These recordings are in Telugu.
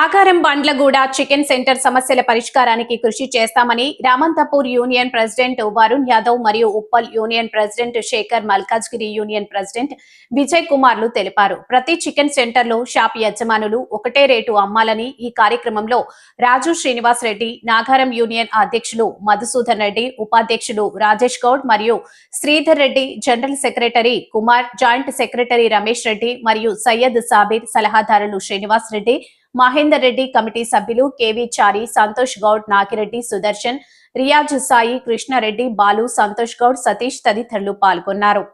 నాగారం బండ్లగూడ చికెన్ సెంటర్ సమస్యల పరిష్కారానికి కృషి చేస్తామని రామంతపూర్ యూనియన్ ప్రెసిడెంట్ వరుణ్ యాదవ్ మరియు Uppal union president Shekar Malkajgiri union president Vijay కుమార్లు తెలిపారు. ప్రతి చికెన్ సెంటర్లో షాప్ యజమానులు ఒకటే రేటు అమ్మాలని ఈ కార్యక్రమంలో రాజు శ్రీనివాస్ రెడ్డి నాగారం యూనియన్ అధ్యక్షులు మధుసూదన్ రెడ్డి ఉపాధ్యక్షులు రాజేష్ గౌడ్ మరియు Sridhar Reddy general secretary Kumar joint secretary Ramesh Reddy మరియు సయ్యద్ సాబీర్ సలహాదారులు శ్రీనివాస్ రెడ్డి మహేందర్ రెడ్డి కమిటీ సభ్యులు కేవి చారి సంతోష్ గౌడ్ నాగిరెడ్డి సుదర్శన్ రియాజ్ సాయి కృష్ణారెడ్డి బాలు సంతోష్ గౌడ్ సతీష్ తదితరులు పాల్గొన్నారు.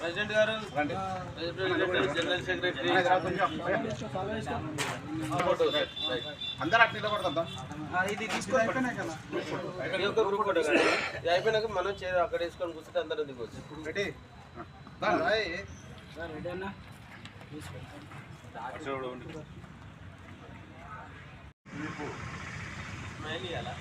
ప్రెసిడెంట్ గారు జనరల్ సెక్రటరీ. అందరూ అట్లా నిలబడతాం ఈ ఒక్క గ్రూప్ ఫోటో కదా. ఇది అయిపోయినాక మనం చే అక్కడ వేసుకొని కూర్చుంటే అందరం దిగవచ్చు రెడీ? దా, రాయ్. స్మైల్ ఇవ్వాలా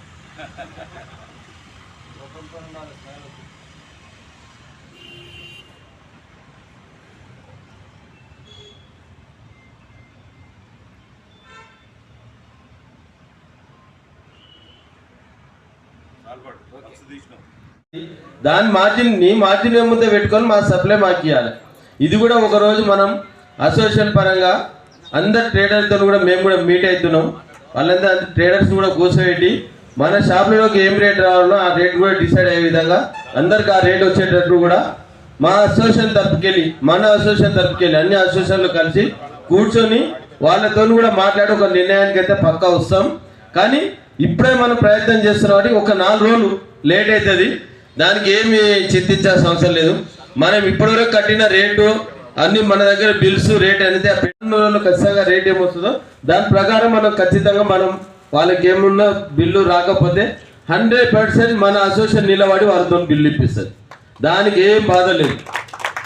దాని మార్జిన్ని మార్జిన్ ముందే పెట్టుకొని మా సప్లై మాకు ఇవ్వాలి ఇది కూడా ఒక రోజు మనం అసోసియేషన్ పరంగా అందరు ట్రేడర్తో కూడా మేము కూడా మీట్ అవుతున్నాం వాళ్ళందరూ ట్రేడర్స్ కూడా కూర్చోబెట్టి మన షాప్లోకి ఏం రేట్ రావాలో ఆ రేట్ కూడా డిసైడ్ అయ్యే విధంగా అందరికి ఆ రేట్ వచ్చేటట్టు కూడా మా అసోసియేషన్ తరపుకెళ్ళి మన అసోసియేషన్ తరపుకెళ్ళి అన్ని అసోసియేషన్లు కలిసి కూర్చొని వాళ్ళతో కూడా మాట్లాడి ఒక నిర్ణయానికి అయితే పక్కా వస్తాం. కానీ ఇప్పుడే మనం ప్రయత్నం చేస్తున్నాం కాబట్టి ఒక నాలుగు రోజులు లేట్ అవుతుంది. దానికి ఏమి చింతించాల్సిన అవసరం లేదు. మనం ఇప్పటివరకు కట్టిన రేటు అన్ని మన దగ్గర బిల్స్ రేట్ అనేది ఆ రోజుల్లో ఖచ్చితంగా రేట్ ఏమొస్తుందో దాని ప్రకారం మనం ఖచ్చితంగా మనం వాళ్ళకి ఏమున్నా బిల్లు రాకపోతే హండ్రెడ్ పర్సెంట్ మన అసోసియేషన్ నిలబడి వాళ్ళతో బిల్లు ఇప్పిస్తుంది. దానికి ఏం బాధ లేదు.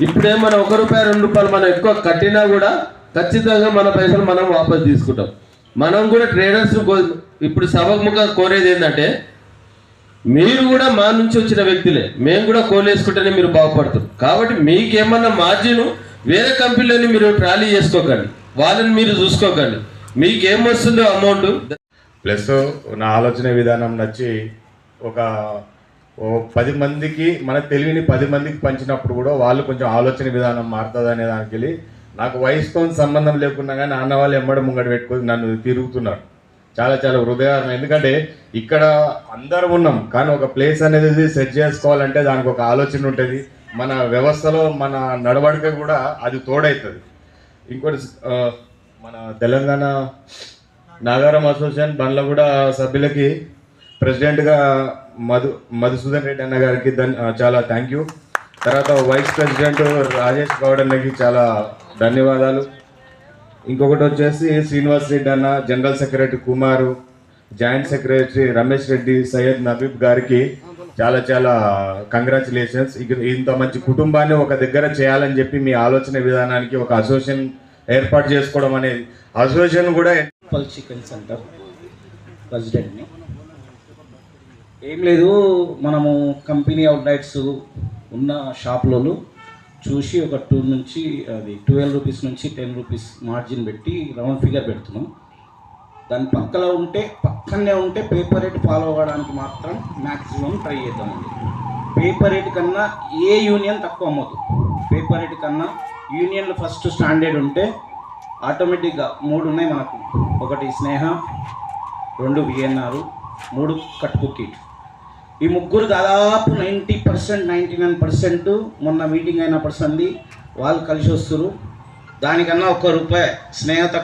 ఇప్పుడే మనం ఒక రూపాయి రెండు రూపాయలు మనం ఎక్కువ కట్టినా కూడా ఖచ్చితంగా మన పైసలు మనం వాపస్ తీసుకుంటాం. మనం కూడా ట్రేడర్స్ ఇప్పుడు సభముఖంగా కోరేది ఏంటంటే మీరు కూడా మా నుంచి వచ్చిన వ్యక్తులే. మేము కూడా కోలేసుకుంటేనే మీరు బాగుపడతారు. కాబట్టి మీకేమన్నా మార్జిన్ వేరే కంపెనీలోని మీరు ట్రాలీ చేసుకోకండి. వాళ్ళని మీరు చూసుకోకండి. మీకేమొస్తుందో అమౌంట్. ప్లస్ నా ఆలోచన విధానం నచ్చి ఒక పది మందికి మన తెలివిని పది మందికి పంచినప్పుడు కూడా వాళ్ళు కొంచెం ఆలోచన విధానం మారుతుంది అనే దానికి వెళ్ళి నాకు వయసుతో సంబంధం లేకుండా కానీ నాన్న వాళ్ళు ఎమ్మడి ముంగడ పెట్టుకొని నన్ను తిరుగుతున్నారు. చాలా చాలా హృదయం ఎందుకంటే ఇక్కడ అందరం ఉన్నాం కానీ ఒక ప్లేస్ అనేది సెట్ చేసుకోవాలంటే దానికి ఒక ఆలోచన ఉంటుంది. మన వ్యవస్థలో మన నడవడిక కూడా అది తోడవుతుంది ఇంకోటి మన తెలంగాణ నాగారం అసోసియేషన్ కూడా సభ్యులకి ప్రెసిడెంట్గా మధు మధుసూదన్ రెడ్డి అన్న గారికి ధన్ చాలా థ్యాంక్ యూ తర్వాత వైస్ ప్రెసిడెంట్ రాజేష్ గౌడ్ అన్నకి చాలా ధన్యవాదాలు. ఇంకొకటి వచ్చేసి శ్రీనివాస్ రెడ్డి అన్న general secretary Kumar joint secretary Ramesh Reddy Syed Nabib గారికి చాలా చాలా కంగ్రాచులేషన్స్. ఇంత మంచి కుటుంబాన్ని ఒక దగ్గర చేయాలని చెప్పి మీ ఆలోచన విధానానికి ఒక అసోసియేషన్ ఏర్పాటు చేసుకోవడం అనేది అసోసియేషన్ కూడా పల్ చికెన్ సెంటర్ ప్రెసిడెంట్ని ఏం లేదు మనము కంపెనీ అవుట్లెట్స్ ఉన్న షాపులలో చూసి ఒక టూ నుంచి అది ట్వెల్వ్ రూపీస్ నుంచి టెన్ రూపీస్ మార్జిన్ పెట్టి రౌండ్ ఫిగర్ పెడుతున్నాం. దాని పక్కలో ఉంటే పక్కనే ఉంటే పేపర్ రేట్ ఫాలో అవ్వడానికి మాత్రం మ్యాక్సిమం ట్రై చేద్దామండి పేపర్ రేట్ కన్నా ఏ యూనియన్ తక్కువ అమ్మదు పేపర్ రేట్ కన్నా యూనియన్లు ఫస్ట్ స్టాండర్డ్ ఉంటే ఆటోమేటిక్గా మూడు ఉన్నాయి మనకు. ఒకటి స్నేహ రెండు విఎన్ఆర్ మూడు కట్ కిట్ ఈ ముగ్గురు దాదాపు ninety percent ninety nine percent మొన్న మీటింగ్ అయిన సంది వాళ్ళు కలిసి వస్తారు దానికన్నా ఒక్క రూపాయి స్నేహ తక్కువ